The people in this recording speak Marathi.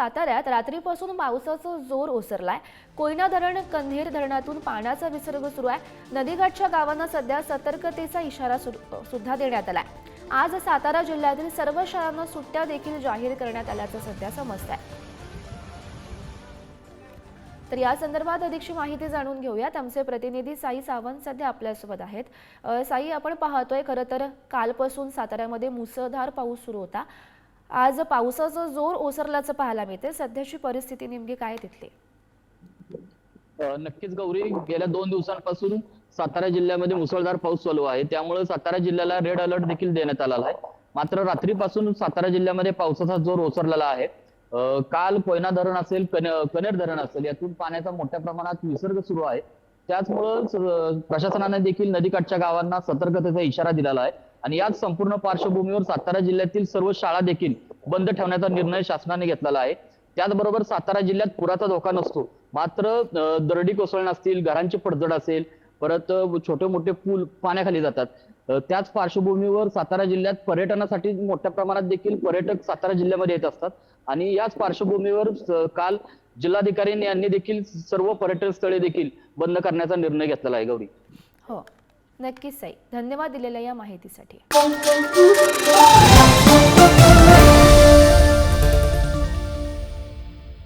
साताऱ्यात रात्रीपासून पावसाचा जोर ओसरलाय. कोयना धरण कंधीर धरणातून पाण्याचा विसर्ग सुरू आहे. नदीकाठच्या गावांना सध्या सतर्कतेचा इशारा सुद्धा देण्यात आलाय. आज सातारा जिल्ह्यातील सर्व शाळांना सुट्ट्या देखील जाहीर करण्यात आल्याचं सध्या समजत आहे तर या संदर्भात अधिकची माहिती जाणून घेऊयात. आमचे प्रतिनिधी साई सावंत सध्या आपल्यासोबत आहेत. साई आपण पाहतोय खरं तर कालपासून साताऱ्यामध्ये मुसळधार पाऊस सुरू होता. आज पावसाचा जोर ओसरल्याचं पाहायला मिळते सध्याची परिस्थिती नेमकी काय तिथली? नक्कीच गौरी गेल्या दोन दिवसांपासून सातारा जिल्ह्यामध्ये मुसळधार पाऊस चालू आहे. त्यामुळे सातारा जिल्ह्याला रेड अलर्ट देखील देण्यात आलेला आहे. मात्र रात्रीपासून सातारा जिल्ह्यामध्ये पावसाचा जोर ओसरलेला आहे. काल कोयना धरण असेल कनेर धरण असेल यातून पाण्याचा मोठ्या प्रमाणात विसर्ग सुरू आहे. त्याचमुळं प्रशासनाने देखील नदीकाठच्या गावांना सतर्कतेचा इशारा दिलेला आहे. आणि याच संपूर्ण पार्श्वभूमीवर सातारा जिल्ह्यातील सर्व शाळा देखील बंद ठेवण्याचा निर्णय शासनाने घेतलेला आहे. त्याचबरोबर सातारा जिल्ह्यात पुराचा धोका नसतो. मात्र दरडी कोसळणं असतील घरांची पडझड असेल परत छोटे मोठे पूल पाण्याखाली जातात. त्याच पार्श्वभूमीवर सातारा जिल्ह्यात पर्यटनासाठी मोठ्या प्रमाणात देखील पर्यटक सातारा जिल्ह्यामध्ये येत असतात. आणि याच पार्श्वभूमीवर काल जिल्हाधिकारी यांनी देखील सर्व पर्यटन स्थळे देखील बंद करण्याचा निर्णय घेतलेला आहे. गौरी. हो. नक्कीच साई. धन्यवाद दिलेल्या या माहितीसाठी.